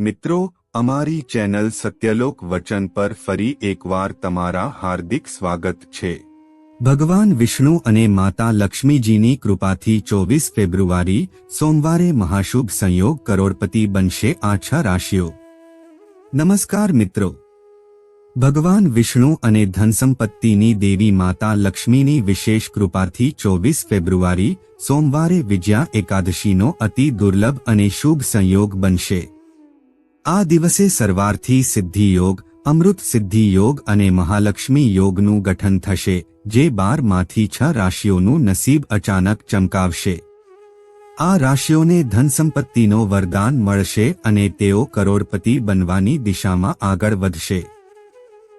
મિત્રો, અમારી ચેનલ સત્યલોક વચન પર ફરી એકવાર તમારા હાર્દિક સ્વાગત છે. ભગવાન વિષ્ણુ અને માતા લક્ષ્મીજીની કૃપાથી ચોવીસ ફેબ્રુઆરી, સોમવારે મહાશુભ સંયોગ કરોડપતિ બનશે આછા રાશિઓ. નમસ્કાર મિત્રો. ભગવાન વિષ્ણુ અને ધનસંપત્તિની દેવી માતા લક્ષ્મીની વિશેષ કૃપાથી ચોવીસ ફેબ્રુઆરી, સોમવારે વિજયા એકાદશીનો અતિ દુર્લભ અને શુભ સંયોગ બનશે. આ દિવસે સર્વાર્થી સિદ્ધિ યોગ, અમૃત સિદ્ધિ યોગ અને મહાલક્ષ્મી યોગનું ગઠન થશે, જે બારમાંથી છ રાશિઓનું નસીબ અચાનક ચમકાવશે. આ રાશિઓને ધનસંપત્તિનો વરદાન મળશે અને તેઓ કરોડપતિ બનવાની દિશામાં આગળ વધશે.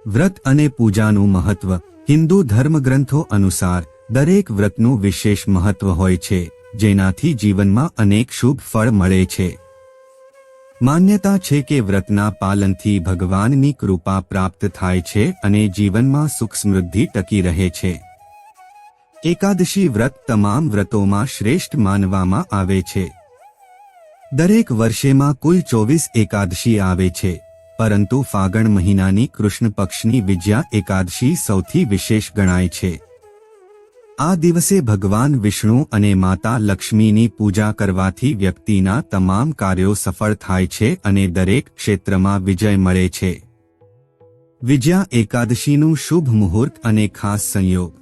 વ્રત અને પૂજાનું મહત્વ, હિન્દુ ધર્મગ્રંથો અનુસાર, દરેક વ્રતનું વિશેષ મહત્વ હોય છે, જેનાથી જીવનમાં અનેક શુભ ફળ મળે છે. માન્યતા છે કે વ્રતના પાલનથી ભગવાનની કૃપા પ્રાપ્ત થાય છે અને જીવનમાં સુખ સમૃદ્ધિ ટકી રહે છે. એકાદશી વ્રત તમામ વ્રતોમાં શ્રેષ્ઠ માનવામાં આવે છે. દરેક વર્ષેમાં કુલ ચોવીસ એકાદશી આવે છે, પરંતુ ફાગણ મહિનાની કૃષ્ણ પક્ષની વિજયા એકાદશી સૌથી વિશેષ ગણાય છે. આ દિવસે ભગવાન વિષ્ણુ અને માતા લક્ષ્મીની પૂજા કરવાથી વ્યક્તિના તમામ કાર્યો સફળ થાય છે અને દરેક ક્ષેત્રમાં વિજય મળે છે. વિજયા એકાદશીનું શુભ મુહૂર્ત અને ખાસ સંયોગ.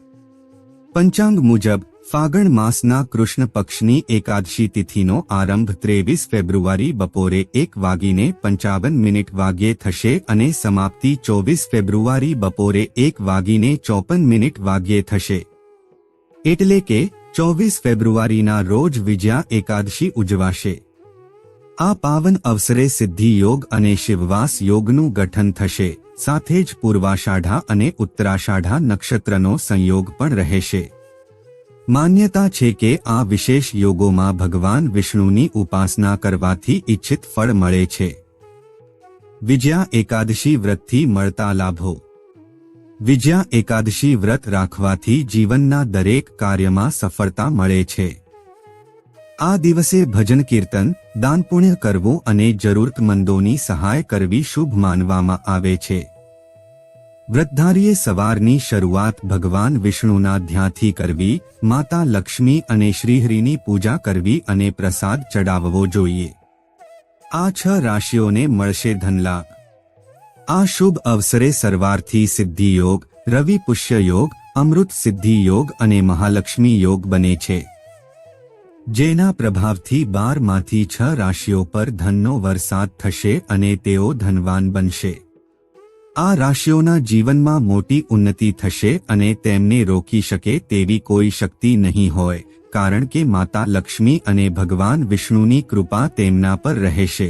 પંચાંગ મુજબ, ફાગણ માસના કૃષ્ણ પક્ષની એકાદશી તિથિનો આરંભ ત્રેવીસ ફેબ્રુઆરી બપોરે એક વાગીને પંચાવન મિનિટ વાગ્યે થશે અને સમાપ્તિ ચોવીસ ફેબ્રુઆરી બપોરે એક વાગીને ચોપન મિનિટ વાગ્યે થશે. એટલે કે ચોવીસ ફેબ્રુઆરીના રોજ વિજયા એકાદશી ઉજવાશે. આ પાવન અવસરે સિદ્ધિ યોગ અને શિવવાસ યોગનું ગઠન થશે. સાથે જ પૂર્વાષાઢા અને ઉત્તરાષાઢા નક્ષત્રનો સંયોગ પણ રહેશે. માન્યતા છે કે આ વિશેષ યોગોમાં ભગવાન વિષ્ણુની ઉપાસના કરવાથી ઇચ્છિત ફળ મળે છે. વિજયા એકાદશી વ્રતથી મળતા લાભો. વિજયા એકાદશી વ્રત રાખવાથી જીવનના દરેક કાર્યમાં સફળતા મળે છે. આ દિવસે ભજન કીર્તન, દાન પુણ્ય કરવું અને જરૂરતમંદોની સહાય કરવી શુભ માનવામાં આવે છે. વ્રતધારીએ સવારની શરૂઆત ભગવાન વિષ્ણુના ધ્યાનથી કરવી, માતા લક્ષ્મી અને શ્રીહરિની પૂજા કરવી અને પ્રસાદ ચડાવવો જોઈએ. આ છ રાશિઓને મળશે ધનલાભ. આ શુભ અવસરે સરવારથી સિદ્ધિ યોગ રવિ પુષ્ય યોગ અમૃત સિદ્ધિ યોગ અને મહાલક્ષ્મી યોગ બને છે. જેના પ્રભાવથી બારમાંથી છ રાશિઓ પર ધનનો વરસાદ થશે અને તેઓ ધનવાન બનશે. આ રાશિઓના જીવનમાં મોટી ઉન્નતિ થશે અને તેમને રોકી શકે તેવી કોઈ શક્તિ નહીં હોય, કારણ કે માતા લક્ષ્મી અને ભગવાન વિષ્ણુની કૃપા તેમના પર રહેશે.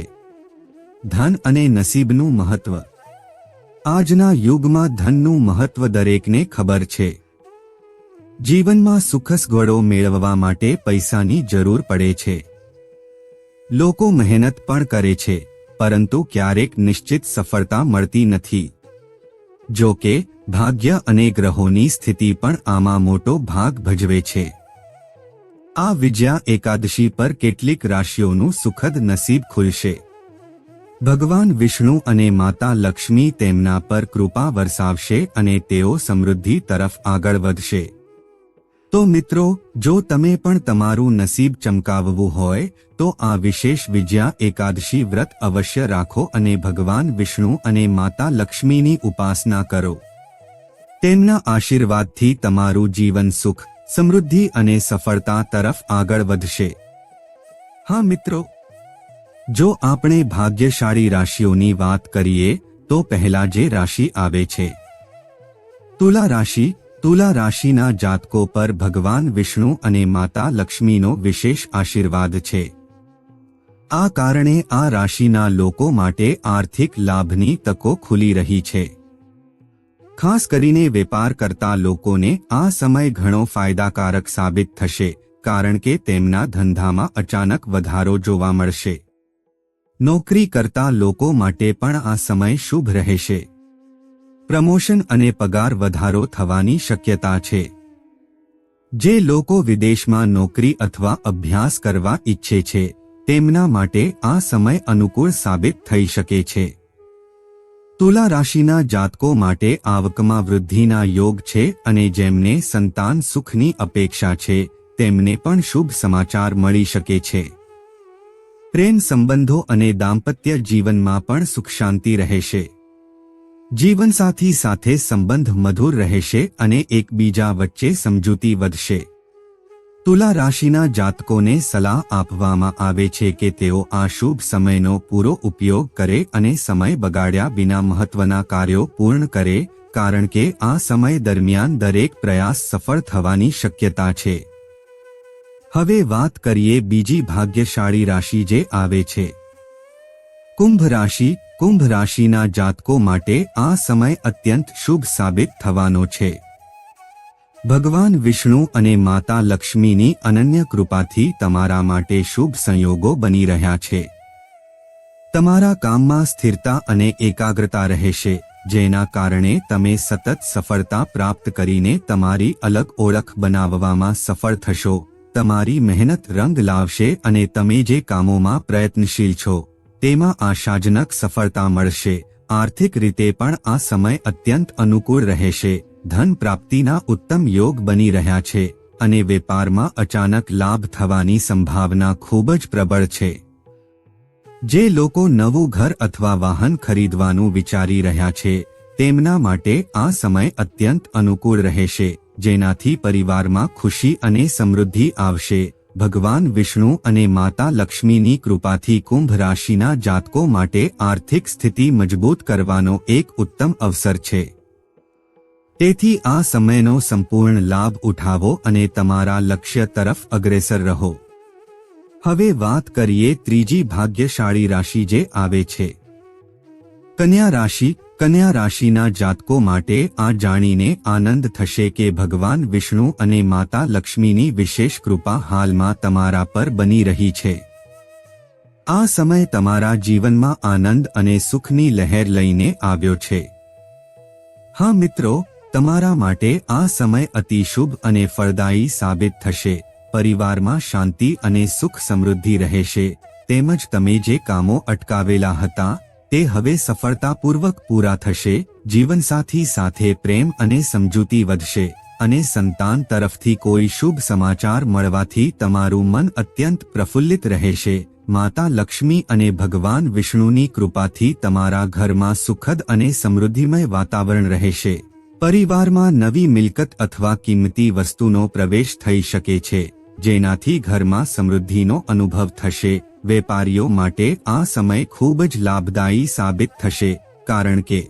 ધન અને નસીબનું મહત્વ આજના યુગમાં ધનનું મહત્વ દરેકને ખબર છે. જીવનમાં સુખસગવડો મેળવવા માટે પૈસાની જરૂર પડે છે. લોકો મહેનત પણ કરે છે, પરંતુ ક્યારેક નિશ્ચિત સફળતા મળતી નથી. જો કે, ભાગ્ય અને ગ્રહોની સ્થિતિ પણ આમાં મોટો ભાગ ભજવે છે. આ વિજયા એકાદશી પર કેટલીક રાશિઓનું સુખદ નસીબ ખુલશે. ભગવાન વિષ્ણુ અને માતા લક્ષ્મી તેમના પર કૃપા વરસાવશે અને તેઓ સમૃદ્ધિ તરફ આગળ વધશે. તો મિત્રો, જો તમે પણ તમારું નસીબ ચમકાવવું હોય, તો આ વિશેષ વિજયા એકાદશી વ્રત અવશ્ય રાખો અને ભગવાન વિષ્ણુ અને માતા લક્ષ્મીની ઉપાસના કરો. તેમના આશીર્વાદથી તમારું જીવન સુખ, સમૃદ્ધિ અને સફળતા તરફ આગળ વધશે. હા મિત્રો જો આપણે ભાગ્યશાળી રાશિઓની વાત કરીએ, તો પહેલા જે રાશિ આવે છે. તુલા રાશિ, તુલા રાશિના જાતકો પર ભગવાન વિષ્ણુ અને માતા લક્ષ્મીનો વિશેષ આશીર્વાદ છે. આ કારણે આ રાશિના લોકો માટે આર્થિક લાભની તકો ખુલી રહી છે. ખાસ કરીને વેપાર કરતા લોકોને આ સમય ઘણો ફાયદાકારક સાબિત થશે, કારણ કે તેમના ધંધામાં અચાનક વધારો જોવા મળશે. નોકરી કરતા લોકો માટે પણ આ સમય શુભ રહેશે. પ્રમોશન અને પગાર વધારો થવાની શક્યતા છે. જે લોકો વિદેશમાં નોકરી અથવા અભ્યાસ કરવા ઈચ્છે છે, તેમના માટે આ સમય અનુકૂળ સાબિત થઈ શકે છે. તુલા રાશિના જાતકો માટે આવકમાં વૃદ્ધિના યોગ છે અને જેમને સંતાન સુખની અપેક્ષા છે, તેમને પણ શુભ સમાચાર મળી શકે છે. પ્રેમ સંબંધો અને દાંપત્ય જીવનમાં પણ સુખ શાંતિ રહેશે. જીવનસાથી સાથે સંબંધ મધુર રહેશે અને એકબીજા વચ્ચે સમજૂતી વધશે. તુલા રાશિના જાતકોને સલાહ આપવામાં આવે છે કે તેઓ આ શુભ સમયનો પૂરો ઉપયોગ કરે અને સમય બગાડ્યા વિના મહત્વના કાર્યો પૂર્ણ કરે, કારણ કે આ સમય દરમિયાન દરેક પ્રયાસ સફળ થવાની શક્યતા છે. હવે વાત કરીએ બીજી ભાગ્યશાળી રાશિ જે આવે છે. કુંભ રાશિ, કુંભ રાશિના જાતકો માટે આ સમય અત્યંત શુભ સાબિત થવાનો છે. ભગવાન વિષ્ણુ અને માતા લક્ષ્મીની અનન્ય કૃપાથી તમારા માટે શુભ સંયોગો બની રહ્યા છે. તમારા કામમાં સ્થિરતા અને એકાગ્રતા રહેશે, જેના કારણે તમે સતત સફળતા પ્રાપ્ત કરીને તમારી અલગ ઓળખ બનાવવામાં સફળ થશો. તમારી મહેનત રંગ લાવશે અને તમે જે કામોમાં પ્રયત્નશીલ છો, તેમાં આશાજનક સફળતા મળશે. આર્થિક રીતે પણ આ સમય અત્યંત અનુકૂળ રહેશે. ધન પ્રાપ્તિના ઉત્તમ યોગ બની રહ્યા છે અને વેપારમાં અચાનક લાભ થવાની સંભાવના ખૂબ જ પ્રબળ છે. જે લોકો નવું ઘર અથવા વાહન ખરીદવાનું વિચારી રહ્યા છે તેમના માટે આ સમય અત્યંત અનુકૂળ રહેશે, જેનાથી પરિવારમાં ખુશી અને સમૃદ્ધિ આવશે. ભગવાન વિષ્ણુ અને માતા લક્ષ્મીની કૃપાથી કુંભ રાશિના જાતકો માટે આર્થિક સ્થિતિ મજબૂત કરવાનો એક ઉત્તમ અવસર છે. તેથી આ સમયનો સંપૂર્ણ લાભ ઉઠાવો અને તમારા લક્ષ્ય તરફ અગ્રેસર રહો. હવે વાત કરીએ ત્રીજી ભાગ્યશાળી રાશિ જે આવે છે. કન્યા રાશિ કન્યા રાશિના જાતકો માટે આ જાણીને આનંદ થશે કે ભગવાન વિષ્ણુ અને માતા લક્ષ્મીની વિશેષ કૃપા હાલમાં તમારા પર બની રહી છે. આ સમય તમારા જીવનમાં આનંદ અને સુખની લહેર લઈને આવ્યો છે. હા મિત્રો, તમારા માટે આ સમય અતિ શુભ અને ફળદાયી સાબિત થશે. પરિવારમાં શાંતિ અને સુખ સમૃદ્ધિ રહેશે. તેમજ તમે જે કામો અટકાવેલા હતા તે હવે સફળતાપૂર્વક પૂરા થશે, જીવનસાથી સાથે પ્રેમ અને સમજૂતી વધશે, અને સંતાન તરફથી કોઈ શુભ સમાચાર મળવાથી તમારું મન અત્યંત પ્રફુલ્લિત રહેશે. માતા લક્ષ્મી અને ભગવાન વિષ્ણુની કૃપાથી તમારા ઘરમાં સુખદ અને સમૃદ્ધિમય વાતાવરણ રહેશે. પરિવારમાં નવી મિલકત અથવા કિંમતી વસ્તુનો પ્રવેશ થઈ શકે છે. જેનાથી ઘરમાં સમૃદ્ધિનો અનુભવ થશે. વેપારીઓ માટે આ સમય ખૂબ જ લાભદાયી સાબિત થશે, કારણ કે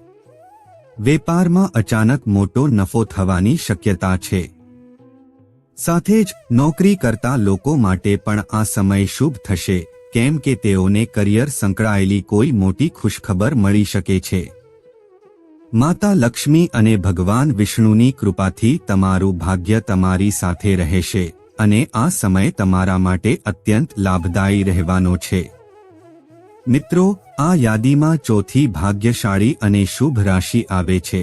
વેપારમાં અચાનક મોટો નફો થવાની શક્યતા છે. સાથે જ નોકરી કરતા લોકો માટે પણ આ સમય શુભ થશે, કેમ કે તેઓને કરિયર સંકળાયેલી કોઈ મોટી ખુશખબર મળી શકે છે. માતા લક્ષ્મી અને ભગવાન વિષ્ણુની કૃપાથી તમારું ભાગ્ય તમારી સાથે રહેશે. અને આ સમય તમારા માટે અત્યંત લાભદાયી રહેવાનો છે. મિત્રો, આ યાદીમાં ચોથી ભાગ્યશાળી અને શુભ રાશિ આવે છે.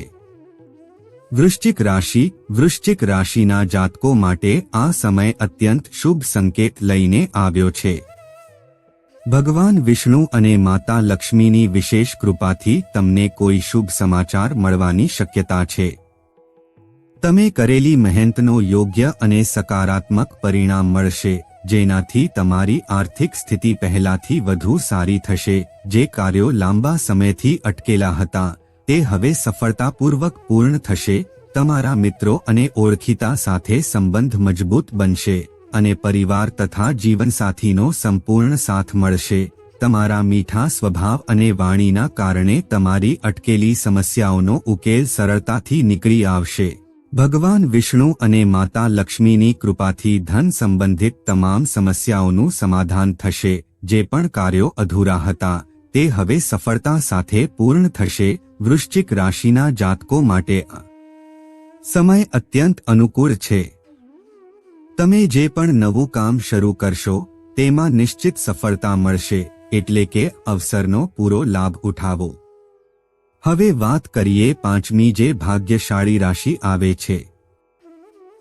વૃશ્ચિક રાશિ, વૃશ્ચિક રાશિના જાતકો માટે આ સમય અત્યંત શુભ સંકેત લઈને આવ્યો છે. ભગવાન વિષ્ણુ અને માતા લક્ષ્મીની વિશેષ કૃપાથી તમને કોઈ શુભ સમાચાર મળવાની શક્યતા છે. તમે કરેલી મહેનતનો યોગ્ય અને સકારાત્મક પરિણામ મળશે, જેનાથી તમારી આર્થિક સ્થિતિ પહેલાથી વધુ સારી થશે. જે કાર્યો લાંબા સમયથી અટકેલા હતા, તે હવે સફળતાપૂર્વક પૂર્ણ થશે, તમારા મિત્રો અને ઓળખીતા સાથે સંબંધ મજબૂત બનશે, અને પરિવાર તથા જીવનસાથીનો સંપૂર્ણ સાથ મળશે. તમારા મીઠા સ્વભાવ અને વાણીના કારણે તમારી અટકેલી સમસ્યાઓનો ઉકેલ સરળતાથી નીકળી આવશે. ભગવાન વિષ્ણુ અને માતા લક્ષ્મીની કૃપાથી ધન સંબંધિત તમામ સમસ્યાઓનું સમાધાન થશે, જે પણ કાર્યો અધૂરા હતા, તે હવે સફળતા સાથે પૂર્ણ થશે, વૃશ્ચિક રાશિના જાતકો માટે સમય અત્યંત અનુકૂળ છે. તમે જે પણ નવું કામ શરૂ કરશો, તેમાં નિશ્ચિત સફળતા મળશે, એટલે કે અવસરનો પૂરો લાભ ઉઠાવો. હવે વાત કરીએ પાંચમી જે ભાગ્યશાળી રાશિ આવે છે.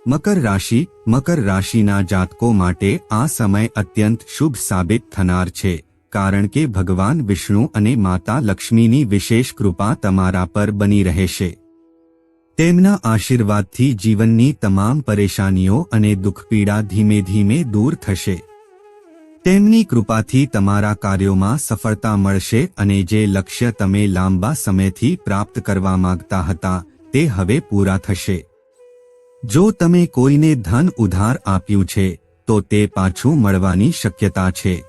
મકર રાશિ, મકર રાશિના જાતકો માટે આ સમય અત્યંત શુભ સાબિત થનાર છે, કારણ કે ભગવાન વિષ્ણુ અને માતા લક્ષ્મીની વિશેષ કૃપા તમારા પર બની રહેશે. તેમના આશીર્વાદથી જીવનની તમામ પરેશાનીઓ અને દુઃખપીડા ધીમે ધીમે દૂર થશે. તેમની કૃપાથી તમારા કાર્યોમાં સફળતા મળશે અને જે લક્ષ્ય તમે લાંબા સમયથી પ્રાપ્ત કરવા માંગતા હતા, તે હવે પૂરા થશે. જો તમે કોઈને ધન ઉધાર આપ્યું છે, તો તે પાછું મળવાની શક્યતા છે.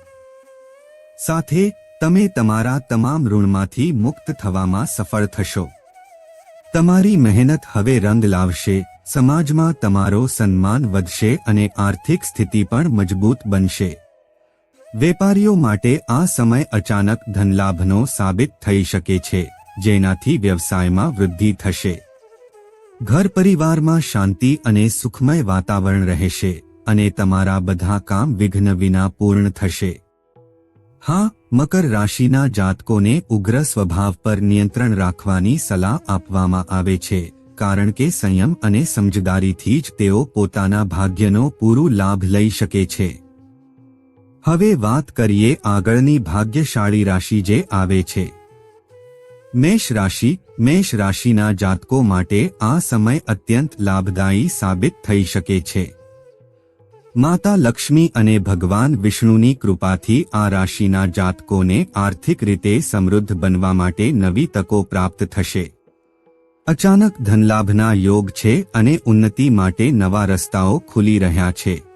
સાથે, તમે તમારા તમામ ઋણમાંથી મુક્ત થવામાં સફળ થશો. તમારી મહેનત હવે રંગ લાવશે, સમાજમાં તમારો સન્માન વધશે અને આર્થિક સ્થિતિ પણ મજબૂત બનશે. વેપારીઓ માટે આ સમય અચાનક ધનલાભનો સાબિત થઈ શકે છે, જેનાથી વ્યવસાયમાં વૃદ્ધિ થશે. ઘર પરિવારમાં શાંતિ અને સુખમય વાતાવરણ રહેશે અને તમારા બધા કામ વિઘ્ન વિના પૂર્ણ થશે. હા, મકર રાશિના જાતકોને ઉગ્ર સ્વભાવ પર નિયંત્રણ રાખવાની સલાહ આપવામાં આવે છે, કારણ કે સંયમ અને સમજદારીથી જ તેઓ પોતાના ભાગ્યનો પૂરો લાભ લઈ શકે છે. હવે વાત કરીએ આગળની ભાગ્યશાળી રાશિ જે આવે છે. મેષ રાશિ, મેષ રાશિના જાતકો માટે આ સમય અત્યંત લાભદાયી સાબિત થઈ શકે છે. માતા લક્ષ્મી અને ભગવાન વિષ્ણુની કૃપાથી આ રાશિના જાતકોને આર્થિક રીતે સમૃદ્ધ બનવા માટે નવી તકો પ્રાપ્ત થશે. અચાનક ધનલાભના યોગ છે અને ઉન્નતિ માટે નવા રસ્તાઓ ખુલી રહ્યા છે.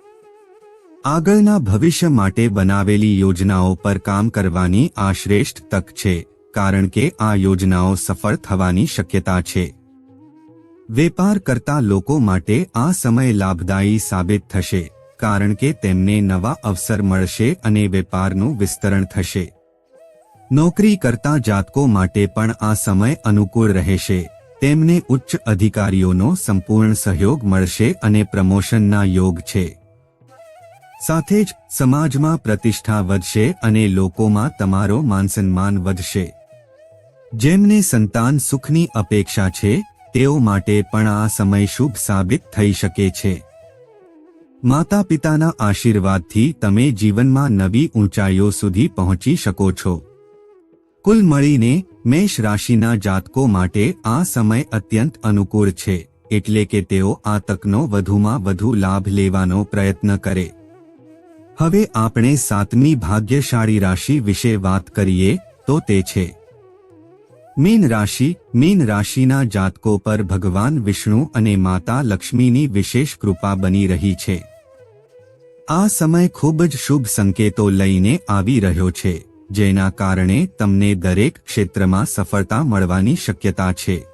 આગળના ભવિષ્ય માટે બનાવેલી યોજનાઓ પર કામ કરવાની આ શ્રેષ્ઠ તક છે, કારણ કે આ યોજનાઓ સફળ થવાની શક્યતા છે. વેપાર કરતા લોકો માટે આ સમય લાભદાયી સાબિત થશે, કારણ કે તેમને નવા અવસર મળશે અને વેપારનું વિસ્તરણ થશે. નોકરી કરતા જાતકો માટે પણ આ સમય અનુકૂળ રહેશે. તેમને ઉચ્ચ અધિકારીઓનો સંપૂર્ણ સહયોગ મળશે અને પ્રમોશનના યોગ છે. સાથે જ સમાજમાં પ્રતિષ્ઠા વધશે અને લોકોમાં તમારો માનસન્માન વધશે. જેમને સંતાન સુખની અપેક્ષા છે, તેઓ માટે પણ આ સમય શુભ સાબિત થઈ શકે છે. માતા પિતાના આશીર્વાદથી તમે જીવનમાં નવી ઊંચાઈઓ સુધી પહોંચી શકો છો. કુલ મળીને મેષ રાશિના જાતકો માટે આ સમય અત્યંત અનુકૂળ છે, એટલે કે તેઓ આ તકનો વધુમાં વધુ લાભ લેવાનો પ્રયત્ન કરે. હવે આપણે સાતમી ભાગ્યશાળી રાશિ વિશે વાત કરીએ, તો તે છે. મીન રાશિ, મીન રાશિના જાતકો પર ભગવાન વિષ્ણુ અને માતા લક્ષ્મીની વિશેષ કૃપા બની રહી છે. આ સમય ખૂબ જ શુભ સંકેતો લઈને આવી રહ્યો છે, જેના કારણે તમને દરેક ક્ષેત્રમાં સફળતા મળવાની શક્યતા છે.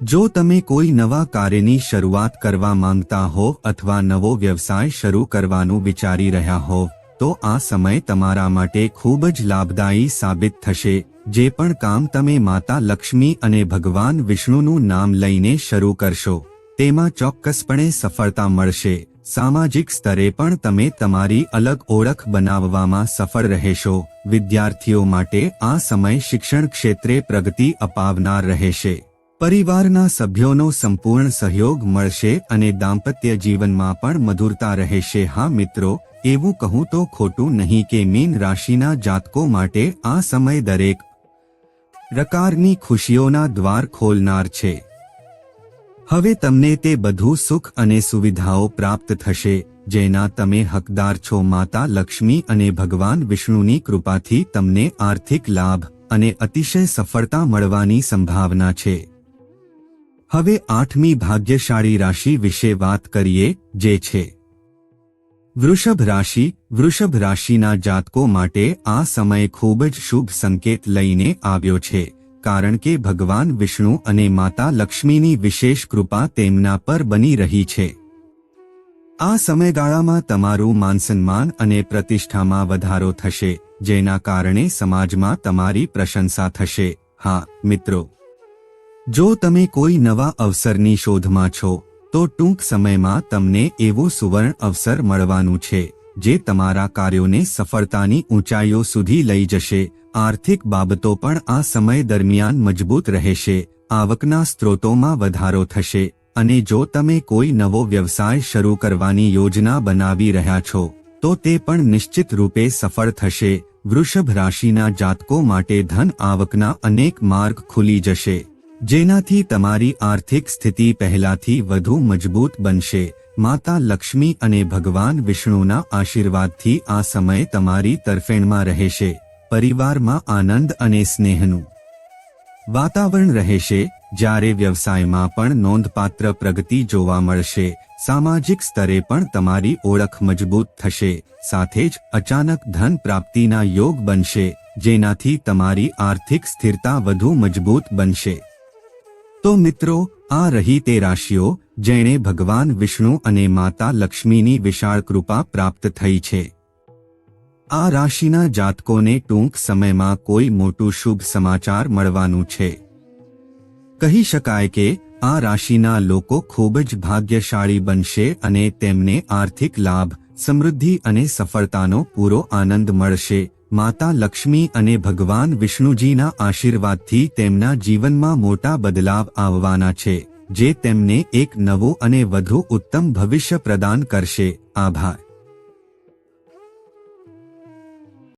જો તમે કોઈ નવા કાર્યની શરૂઆત કરવા માંગતા હો અથવા નવો વ્યવસાય શરૂ કરવાનું વિચારી રહ્યા હો, તો આ સમય તમારા માટે ખૂબ જ લાભદાયી સાબિત થશે. જે પણ કામ તમે માતા લક્ષ્મી અને ભગવાન વિષ્ણુનું નામ લઈને શરૂ કરશો, તેમાં ચોક્કસપણે સફળતા મળશે. સામાજિક સ્તરે પણ તમે તમારી અલગ ઓળખ બનાવવામાં સફળ રહેશો. વિદ્યાર્થીઓ માટે આ સમય શિક્ષણ ક્ષેત્રે પ્રગતિ અપાવનાર રહેશે. પરિવારના સભ્યોનો સંપૂર્ણ સહયોગ મળશે અને દાંપત્ય જીવનમાં પણ મધુરતા રહેશે. હા મિત્રો, એવું કહું તો ખોટું નહીં કે મીન રાશિના જાતકો માટે આ સમય દરેક પ્રકારની ખુશીઓના દ્વાર ખોલનાર છે. હવે તમને તે બધું સુખ અને સુવિધાઓ પ્રાપ્ત થશે, જેના તમે હકદાર છો. માતા લક્ષ્મી અને ભગવાન વિષ્ણુની કૃપાથી તમને આર્થિક લાભ અને અતિશય સફળતા મળવાની સંભાવના છે. હવે આઠમી ભાગ્યશાળી રાશિ વિશે વાત કરીએ, જે છે. વૃષભ રાશિ, વૃષભ રાશિના જાતકો માટે આ સમય ખૂબ જ શુભ સંકેત લઈને આવ્યો છે, કારણ કે ભગવાન વિષ્ણુ અને માતા લક્ષ્મીની વિશેષ કૃપા તેમના પર બની રહી છે. આ સમયગાળામાં તમારું માનસન્માન અને પ્રતિષ્ઠામાં વધારો થશે, જેના કારણે સમાજમાં તમારી પ્રશંસા થશે. હા, મિત્રો. જો તમે કોઈ નવા અવસરની શોધમાં છો, તો ટૂંક સમયમાં તમને એવું સુવર્ણ અવસર મળવાનું છે, જે તમારા કાર્યોને સફળતાની ઊંચાઈઓ સુધી લઈ જશે. આર્થિક બાબતો પણ આ સમય દરમિયાન મજબૂત રહેશે, આવકના સ્ત્રોતોમાં વધારો થશે, અને જો તમે કોઈ નવો વ્યવસાય શરૂ કરવાની યોજના બનાવી રહ્યા છો, તો તે પણ નિશ્ચિત રૂપે સફળ થશે. વૃષભ રાશિના જાતકો માટે ધન આવકના અનેક માર્ગ ખુલી જશે. જેનાથી તમારી આર્થિક સ્થિતિ પહેલાથી વધુ મજબૂત બનશે. માતા લક્ષ્મી અને ભગવાન વિષ્ણુના આશીર્વાદથી આ સમય તમારી તરફેણમાં રહેશે. પરિવારમાં આનંદ અને સ્નેહનું વાતાવરણ રહેશે. જ્યારે વ્યવસાયમાં પણ નોંધપાત્ર પ્રગતિ જોવા મળશે. સામાજિક સ્તરે પણ તમારી ઓળખ મજબૂત થશે. સાથે જ અચાનક ધન પ્રાપ્તિના યોગ બનશે, જેનાથી તમારી આર્થિક સ્થિરતા વધુ મજબૂત બનશે. તો મિત્રો, આ રહી તે રાશિઓ, જેણે ભગવાન વિષ્ણુ અને માતા લક્ષ્મીની વિશાળ કૃપા પ્રાપ્ત થઈ છે. આ રાશિના જાતકોને ટૂંક સમયમાં કોઈ મોટું શુભ સમાચાર મળવાનું છે. કહી શકાય કે, આ રાશિના લોકો ખૂબ જ ભાગ્યશાળી બનશે અને તેમને આર્થિક લાભ, સમૃદ્ધિ અને સફળતાનો પૂરો આનંદ મળશે. માતા લક્ષ્મી અને ભગવાન વિષ્ણુજીના આશીર્વાદથી તેમના જીવનમાં મોટા બદલાવ આવવાના છે, જે તેમને એક નવો અને વધુ ઉત્તમ ભવિષ્ય પ્રદાન કરશે. આભાર.